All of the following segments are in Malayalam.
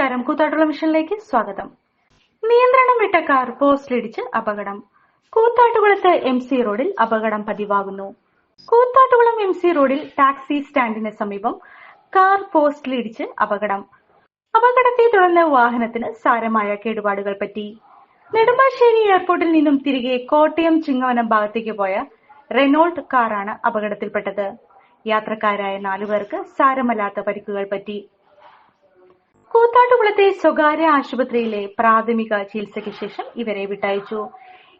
നമസ്കാരം. കൂത്താട്ടുള്ള മിഷനിലേക്ക് സ്വാഗതം. നിയന്ത്രണം വിട്ട കാർ പോസ്റ്റിലിടിച്ച് അപകടം. കൂത്താട്ടുകുളത്ത് എം സി റോഡിൽ അപകടം പതിവാകുന്നു. കൂത്താട്ടുകുളം എം സി റോഡിൽ ടാക്സി സ്റ്റാൻഡിന് സമീപം കാർ പോസ്റ്റിലിടിച്ച് അപകടം. അപകടത്തെ തുടർന്ന് വാഹനത്തിന് സാരമായ കേടുപാടുകൾ പറ്റി. നെടുമ്പാശ്ശേരി എയർപോർട്ടിൽ നിന്നും തിരികെ കോട്ടയം ചിങ്ങവനം ഭാഗത്തേക്ക് പോയ റെനോൾട്ട് കാറാണ് അപകടത്തിൽപ്പെട്ടത്. യാത്രക്കാരായ നാലുപേർക്ക് സാരമല്ലാത്ത പരിക്കുകൾ പറ്റി. കൂത്താട്ടുകുളത്തെ സ്വകാര്യ ആശുപത്രിയിലെ പ്രാഥമിക ചികിത്സയ്ക്ക് ശേഷം ഇവരെ വിട്ടയച്ചു.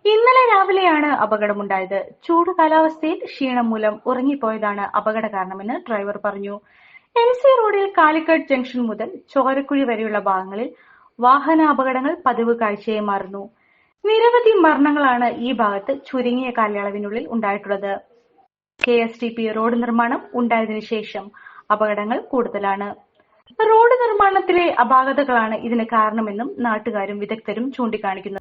ഇന്നലെ രാവിലെയാണ് അപകടമുണ്ടായത്. ചൂട് കാലാവസ്ഥയിൽ ക്ഷീണം മൂലം ഉറങ്ങിപ്പോയതാണ് അപകട കാരണമെന്ന് ഡ്രൈവർ പറഞ്ഞു. എം സി റോഡിൽ കാലിക്കട്ട് ജംഗ്ഷൻ മുതൽ ചോരക്കുഴി വരെയുള്ള ഭാഗങ്ങളിൽ വാഹന അപകടങ്ങൾ പതിവ് കാഴ്ചയായി മാറുന്നു. നിരവധി മരണങ്ങളാണ് ഈ ഭാഗത്ത് ചുരുങ്ങിയ കാലയളവിനുള്ളിൽ ഉണ്ടായിട്ടുള്ളത്. K S T P road നിർമ്മാണം ഉണ്ടായതിനു ശേഷം അപകടങ്ങൾ കൂടുതലാണ്. റോഡ് നിർമ്മാണത്തിലെ അപാകതകളാണ് ഇതിന് കാരണമെന്നും നാട്ടുകാരും വിദഗ്ധരും ചൂണ്ടിക്കാണിക്കുന്നു